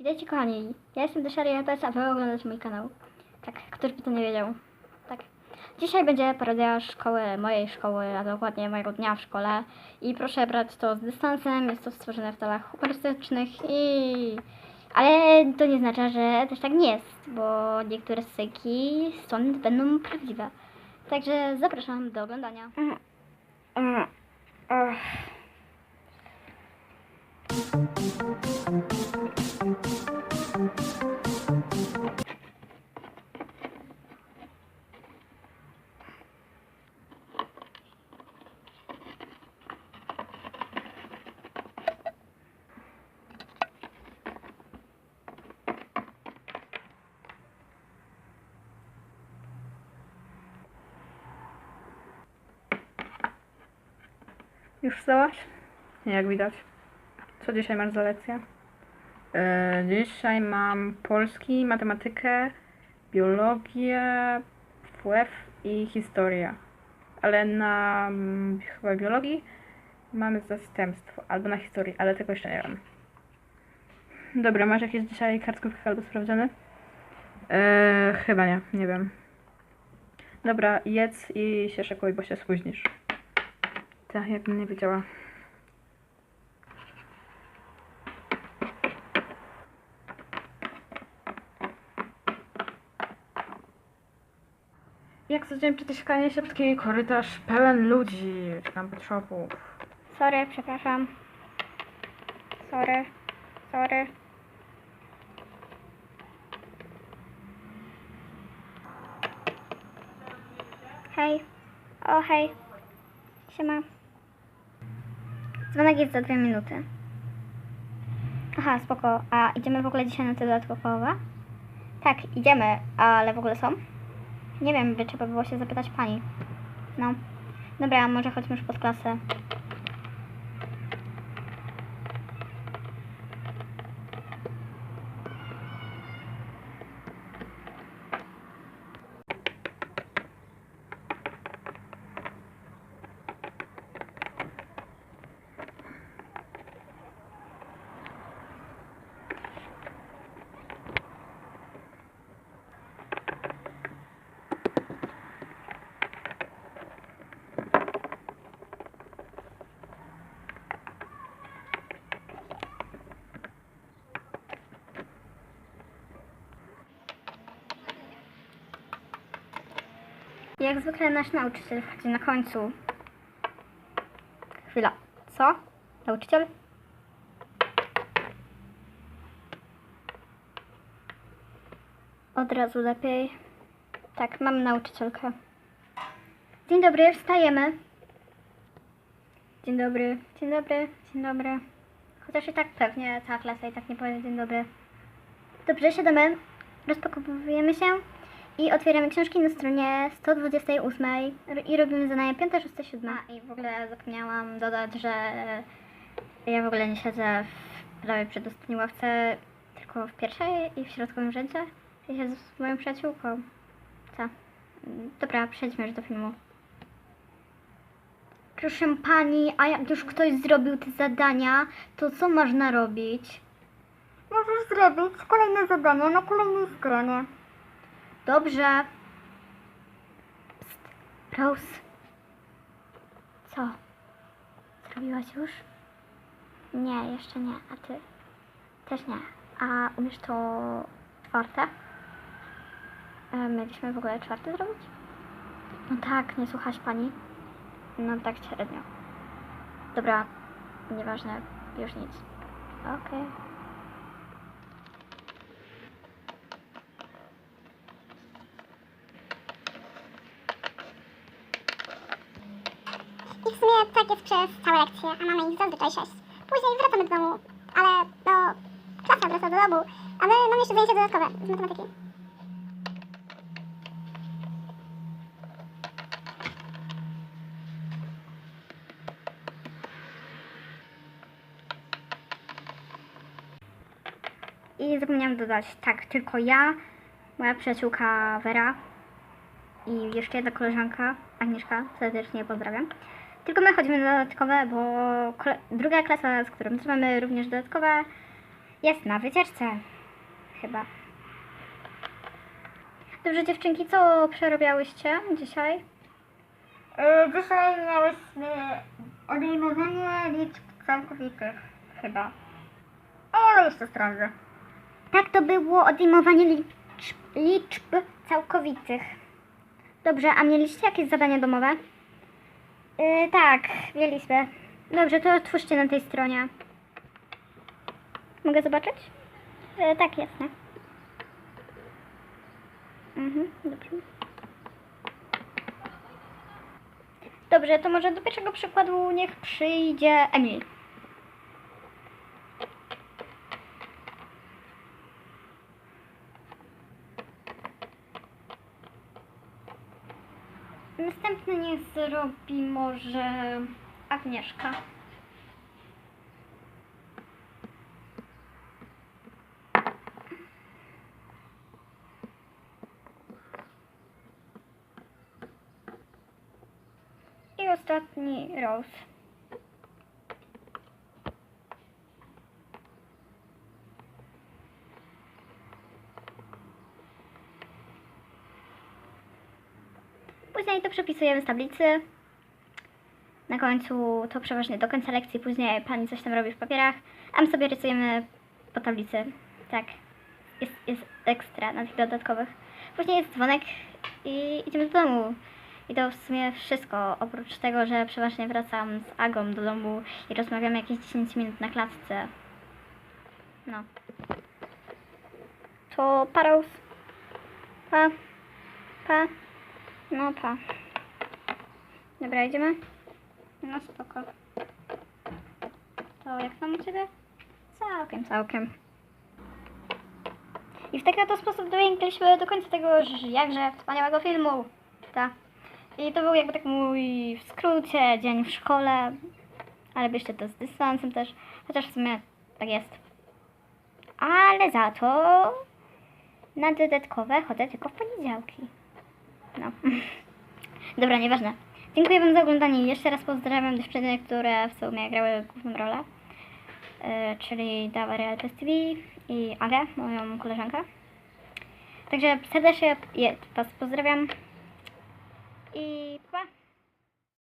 Witajcie kochani, ja jestem Desiary LPS, a wy oglądacie mój kanał. Tak, ktoś by to nie wiedział. Tak. Dzisiaj będzie parodia szkoły, mojej szkoły, a dokładnie mojego dnia w szkole. I proszę brać to z dystansem, jest to stworzone w celach humorystycznych i... Ale to nie oznacza, że też tak nie jest, bo niektóre scenki stąd będą prawdziwe. Także zapraszam do oglądania. Już wstałaś? Jak widać. Co dzisiaj masz za lekcję? E, dzisiaj mam polski, matematykę, biologię, WF i historię. Ale na mm, chyba biologii mamy zastępstwo, albo na historii, ale tego jeszcze nie wiem. Dobra, masz jakieś dzisiaj kartkówki albo sprawdziane? E, chyba nie, nie wiem. Dobra, jedz i się szykuj, bo się spóźnisz. Tak, jakbym nie wiedziała. Jak codziennie przyciskanie szybki korytarz pełen ludzi. Czekam pod shopów. Sorry, przepraszam. Sorry, sorry. Hej. O, hej. Siema. Dzwonek jest za dwie minuty. Aha, spoko. A idziemy w ogóle dzisiaj na te dodatkowe? Tak, idziemy, ale w ogóle są? Nie wiem, by trzeba było się zapytać pani. No. Dobra, może chodźmy już pod klasę. Jak zwykle nasz nauczyciel wchodzi na końcu. Chwila. Co? Nauczyciel? Od razu lepiej. Tak, mam nauczycielkę. Dzień dobry, wstajemy. Dzień dobry, dzień dobry, dzień dobry. Chociaż i tak pewnie cała klasa i tak nie powie dzień dobry. Dobrze, siadamy, rozpakowujemy się i otwieramy książki na stronie 128 i robimy zadania 5, 6, 7. A, I w ogóle zapomniałam dodać, że ja w ogóle nie siedzę w prawie przedostatniej ławce, tylko w pierwszej i w środkowym rzędzie. Ja siedzę z moją przyjaciółką. Co? Dobra, przejdźmy już do filmu. Proszę pani, a jak już ktoś zrobił te zadania, to co można robić? Możesz zrobić kolejne zadanie na kolejnej stronie. Dobrze. Psst. Rose. Co? Zrobiłaś już? Nie, jeszcze nie. A ty? Też nie. A umiesz to czwarte? E, mieliśmy w ogóle czwarte zrobić? No tak, nie słuchasz pani? No tak średnio. Dobra, nieważne, już nic. Okej. I w sumie tak jest przez całe lekcje, a mamy ich zazwyczaj sześć. Później wracamy do domu, ale no, klasa wraca do domu, a my mamy jeszcze zajęcia dodatkowe z matematyki. I zapomniałam dodać, tak, tylko ja, moja przyjaciółka Wera i jeszcze jedna koleżanka, Agnieszka, serdecznie pozdrawiam. Tylko my chodzimy na dodatkowe, bo druga klasa, z którą też mamy również dodatkowe, Jest na wycieczce. Chyba. Dobrze, dziewczynki, co przerabiałyście dzisiaj? E, dzisiaj miałyśmy odejmowanie liczb całkowitych. Chyba. Ale jeszcze sprawdzę. Tak, to było odejmowanie liczb, liczb całkowitych. Dobrze, a mieliście jakieś zadanie domowe? Yy, tak, mieliśmy. Dobrze, to otwórzcie na tej stronie. Mogę zobaczyć? Yy, tak, jasne. Mhm, dobrze. Dobrze, to może do pierwszego przykładu niech przyjdzie Emil. Następny niech zrobi może Agnieszka. Ostatni Rose. Później to przepisujemy z tablicy. Na końcu to przeważnie do końca lekcji, później pani coś tam robi w papierach, a my sobie rysujemy po tablicy. Tak, jest, jest ekstra na tych dodatkowych. Później jest dzwonek i idziemy do domu. I to w sumie wszystko, oprócz tego, że przeważnie wracam z Agą do domu i rozmawiamy jakieś 10 minut na klatce. No. To Paraus. Pa. Pa. No pa. Dobra, idziemy? No spoko. To jak tam u Ciebie? Całkiem, całkiem. I w taki oto sposób dowięgliśmy do końca tego jakże wspaniałego filmu. Ta. I to był jakby tak mój w skrócie dzień w szkole, ale byście to z dystansem też, chociaż w sumie tak jest. Ale za to na dodatkowe chodzę tylko w poniedziałki. No. Dobra, nieważne. Dziękuję Wam za oglądanie jeszcze raz pozdrawiam dziewczyny, które w sumie grały główną rolę. Yy, czyli Dawa Real TV i Agę, moją koleżankę. Także serdecznie Was pozdrawiam i